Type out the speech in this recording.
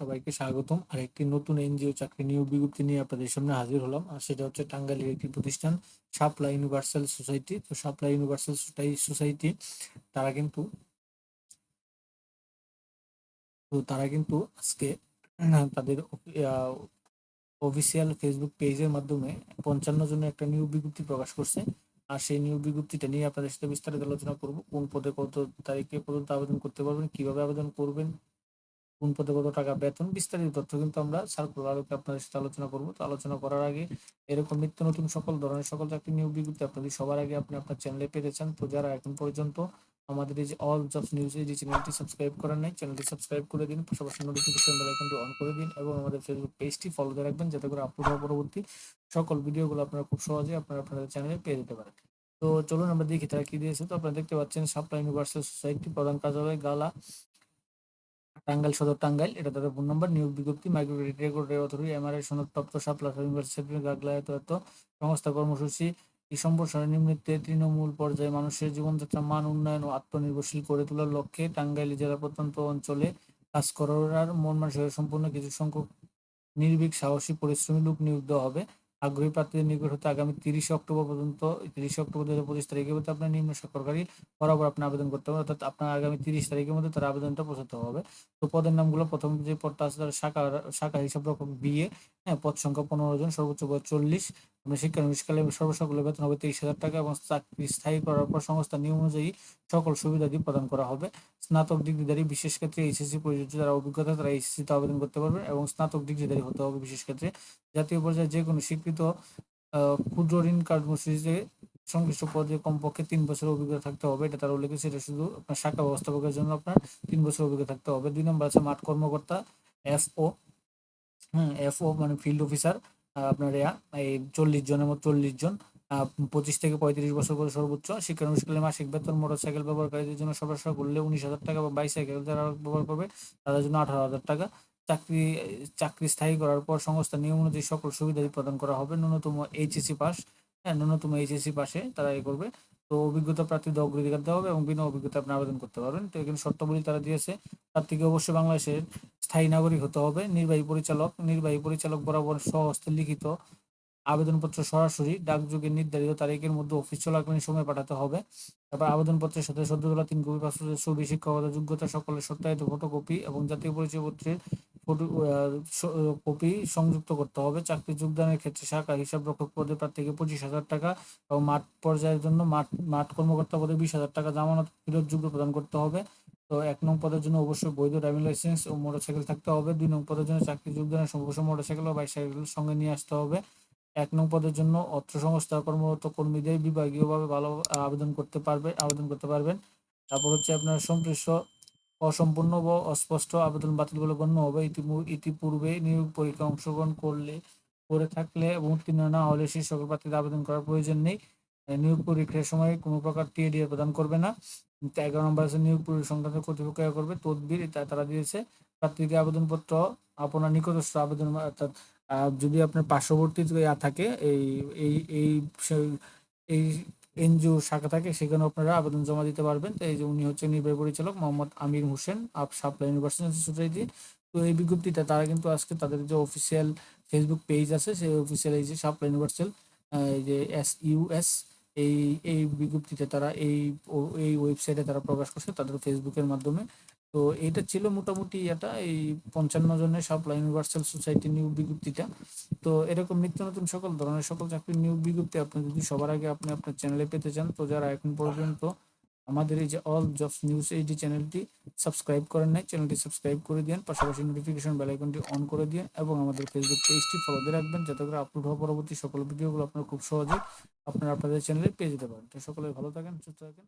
সবাইকে স্বাগতম। আরেকটি নতুন এনজিও চাকরি নিয়োগ বিজ্ঞপ্তি নিয়ে আপনাদের সামনে হাজির হলাম, আর সেটা হচ্ছে টাঙ্গাইলের একটি প্রতিষ্ঠান, সাপ্লাই ইউনিভার্সাল সোসাইটি। তো সাপ্লাই ইউনিভার্সাল সোসাইটি, তারা কিন্তু তো তারা কিন্তু আজকে তাদের অফিসিয়াল ফেসবুক পেজের মাধ্যমে পঞ্চান্ন জনের একটা নিয়োগ বিজ্ঞপ্তি প্রকাশ করছে। আর সেই নিয়োগ বিজ্ঞপ্তিটা নিয়ে আপনাদের সাথে বিস্তারিত আলোচনা করব। কোন পদে কত তারিখে পর্যন্ত আবেদন করতে পারবেন, কীভাবে আবেদন করবেন কোন পদে কত টাকা বেতন, বিস্তারিত তথ্য কিন্তু আমরা সার্কুলার আলোকে আপনাদের সাথে আলোচনা করব। তো আলোচনা করার আগে এরকম নিত্য নতুন সকল ধরনের সকল চাকরি নিয়োগ বিজ্ঞপ্তি আপনাদের সবার আগে আপনি আপনার চ্যানেলে পেতে চান। তো যারা এখন পর্যন্ত আমাদের এই যে অল জবস নিউজ এই যে চ্যানেলটি সাবস্ক্রাইব করেন নাই চ্যানেলটি সাবস্ক্রাইব করে দিন, পাশাপাশি নোটিফিকেশন বেল আইকনটি অন করে দিন এবং আমাদের ফেসবুক পেজটি ফলো করে রাখবেন যাতে করে আপলোড হওয়া পরবর্তী সকল ভিডিওগুলো আপনারা খুব সহজে আপনারা আপনাদের চ্যানেলে পেয়ে যেতে পারেন। তো চলুন আমরা দেখি তারা কি দিয়েছে। তো আপনারা দেখতে পাচ্ছেন সাপ্লাই ইউনিভার্সাল সোসাইটি প্রধান কার্যালয়, গালা টাঙ্গাইল সদর টাঙ্গাইল, এটা তাদের ফোন নম্বর, নিয়োগ বিজ্ঞপ্তি, মাইক্রোক্রেডিট রেকর্ড অথরিটি এমআরআই, সনদপ্রাপ্ত সাপ্লাই ইউনিভার্সিটি গাগলায়ত সংস্থা কর্মসূচি এই সম্প্রসারণ নিম্নিতে তৃণমূল পর্যায়ে মানুষের জীবনযাত্রা মান উন্নয়ন ও আত্মনির্ভরশীল করে তোলার লক্ষ্যে টাঙ্গাইল জেলা প্রত্যন্ত অঞ্চলে কাজ করার মন মানসিকতা সম্পূর্ণ কিছু সংখ্যক নির্ভীক, সাহসী, পরিশ্রমী লোক নিয়োগ দেওয়া হবে। আগ্রহী প্রার্থীদের নিকট হতে আগামী তিরিশে অক্টোবর পর্যন্ত তিরিশে অক্টোবর দু হাজার পঁচিশ তারিখের মধ্যে আপনার নিম্ন স্বাক্ষরকারী বরাবর আপনি আবেদন করতে হবে অর্থাৎ আপনার আগামী তিরিশ তারিখের মধ্যে তার আবেদনটা পৌঁছাতে হবে। তো পদের নামগুলো প্রথম যে পদটা আছে তার শাখা শাখা হিসাব রকম বিয়ে হ্যাঁ পদ সংখ্যা পনেরো জন, সর্বোচ্চ বয়স চল্লিশ। আপনার শিক্ষানবিষ্কালে সর্বসকলের বেতন হবে তেইশ হাজার টাকা এবং চাকরি স্থায়ী করার পর সংস্থা নিয়ম অনুযায়ী সকল সুবিধাদি প্রদান করা হবে। স্নাতক ডিগ্রিধারী, বিশেষ ক্ষেত্রে এইচএসসি প্রযোজ্য যারা অভিজ্ঞতা, তারা এইচএসসিতে আবেদন করতে পারবেন এবং স্নাতক ডিগ্রিধারী হতে হবে বিশেষ ক্ষেত্রে। জাতীয় পর্যায়ে যে কোনো স্বীকৃত ক্ষুদ্র ঋণ কর্মসূচিতে সংশ্লিষ্ট পদে কমপক্ষে তিন বছরের অভিজ্ঞতা থাকতে হবে। এটা তার উল্লেখ সেটা শুধু আপনার শাখা ব্যবস্থাপকের জন্য আপনার তিন বছর অভিজ্ঞতা থাকতে হবে। দুই নম্বর আছে মাঠ কর্মকর্তা এফ ও হ্যাঁ এফ ও মানে ফিল্ড অফিসার আপনার এই চল্লিশ জনের মতো, চল্লিশ জন। পঁচিশ থেকে পঁয়ত্রিশ বছর করে সর্বোচ্চ। শিক্ষানুষ্ঠানে মাসিক বেতন, মোটরসাইকেল ব্যবহারকারীদের জন্য সরাসরি করলে উনিশ হাজার টাকা বা বাইসাইকেল যারা ব্যবহার করবে, তাদের জন্য আঠারো হাজার টাকা। চাকরি চাকরি স্থায়ী করার পর সংস্থা নিয়ম অনুযায়ী সকল সুবিধা প্রদান করা হবে। ন্যূনতম এইচএসসি পাস হ্যাঁ ন্যূনতম এইচএসসি পাশে তারা এ করবে। তো অভিজ্ঞতা প্রার্থীদের অগ্রাধিকার দেওয়া হবে এবং বিনা অভিজ্ঞতা আপনি আবেদন করতে পারবেন। তো এখানে শর্তাবলী তারা দিয়েছে প্রার্থীকে অবশ্যই বাংলাদেশের স্থায়ী নাগরিক হতে হবে। নির্বাহী পরিচালক নির্বাহী পরিচালক বরাবর স্বহস্তে লিখিত আবেদনপত্র সরাসরি ডাকযোগে নির্ধারিত তারিখের মধ্যে অফিস চলাকালীন সময় পাঠাতে হবে। তারপর আবেদনপত্রের সাথে সদ্য তোলা তিন কপি পাসপোর্টের ছবি, শিক্ষাগত যোগ্যতা, সকলের সত্যায়িত ফটোকপি এবং জাতীয় পরিচয়পত্রের ফটো কপি সংযুক্ত করতে হবে। চাকরি যোগদানের ক্ষেত্রে শাখা হিসাব রক্ষক পদে প্রার্থীকে পঁচিশ হাজার টাকা এবং মাঠ পর্যায়ের জন্য মাঠ মাঠ কর্মকর্তা পদে বিশ হাজার টাকা জামানত ফেরতযোগ্য প্রদান করতে হবে। তো এক নং পদের জন্য অবশ্যই বৈধ ড্রাইভিং লাইসেন্স ও মোটরসাইকেল থাকতে হবে। দুই নং পদের জন্য চাকরি যোগদানের অবশ্যই মোটরসাইকেল ও বাইসাইকেল সঙ্গে নিয়ে আসতে হবে। এক নং পদের জন্য অর্থ সংস্থা কর্মরত কর্মীদের বিভাগীয়ভাবে ভালো আবেদন করতে পারবে, আবেদন করতে পারবেন। তারপর হচ্ছে আপনার সম্পৃক্ত অসম্পূর্ণ বা অস্পষ্ট আবেদন বাতিল বলে গণ্য হবে। ইতিপূর্বে নিয়োগ পরীক্ষা অংশগ্রহণ করলে, করে থাকলে এবং উত্তীর্ণ না হলে সেই সকল প্রার্থীদের আবেদন করার প্রয়োজন নেই। নিয়োগ পরীক্ষার সময় কোনো প্রকার টিএডিএ প্রদান করবে না। এগারো নম্বর আছে, নিয়োগ সংক্রান্ত কর্তৃপক্ষ করবে তদবির তারা দিয়েছে। প্রার্থীকে আবেদনপত্র, আপনার নিকটস্থ আবেদন, অর্থাৎ যদি আপনার পার্শ্ববর্তী ইয়া থাকে, এই এই এই এই এনজিও শাখা থাকে সেখানে আপনারা আবেদন জমা দিতে পারবেন। তো এই যে উনি হচ্ছে নির্বাহী পরিচালক মোহাম্মদ আমির হোসেন আপ সাপ্লাই ইউনিভার্সিটি সোসাইটি তো এই বিজ্ঞপ্তিটা তারা কিন্তু আজকে তাদের যে অফিসিয়াল ফেসবুক পেজ আছে, সেই অফিসিয়াল এই যে সাপ্লাই ইউনিভার্সাল এই যে এস ইউএস এই এই বিজ্ঞপ্তিতে তারা এই এই ওয়েবসাইটে তারা প্রকাশ করছে, তাদের ফেসবুকের মাধ্যমে। তো এটা ছিল মোটামুটি এটা এই পঞ্চান্ন জনের সাপ্লাই ইউনিভার্সাল সোসাইটি নিয়োগ বিজ্ঞপ্তিটা। তো এরকম নিত্য নতুন সকল ধরনের সকল চাকরির নিয়োগ বিজ্ঞপ্তি আপনি যদি সবার আগে আপনি আপনার চ্যানেলে পেতে চান, তো যারা এখন পর্যন্ত আমাদের এই যে অল জবস নিউজ এইচডি চ্যানেলটি সাবস্ক্রাইব করেন নাই চ্যানেলটি সাবস্ক্রাইব করে দিন পাশাপাশি নোটিফিকেশন বেল আইকনটি অন করে দিন এবং আমাদের ফেসবুক পেজটি ফলো দিয়ে রাখবেন, যাতে করে আপলোড হওয়া পরবর্তী সকল ভিডিওগুলো আপনারা খুব সহজেই আপনারা আপনাদের চ্যানেলে পেয়ে যেতে পারেন। তো সকলে ভালো থাকেন, সুস্থ থাকেন।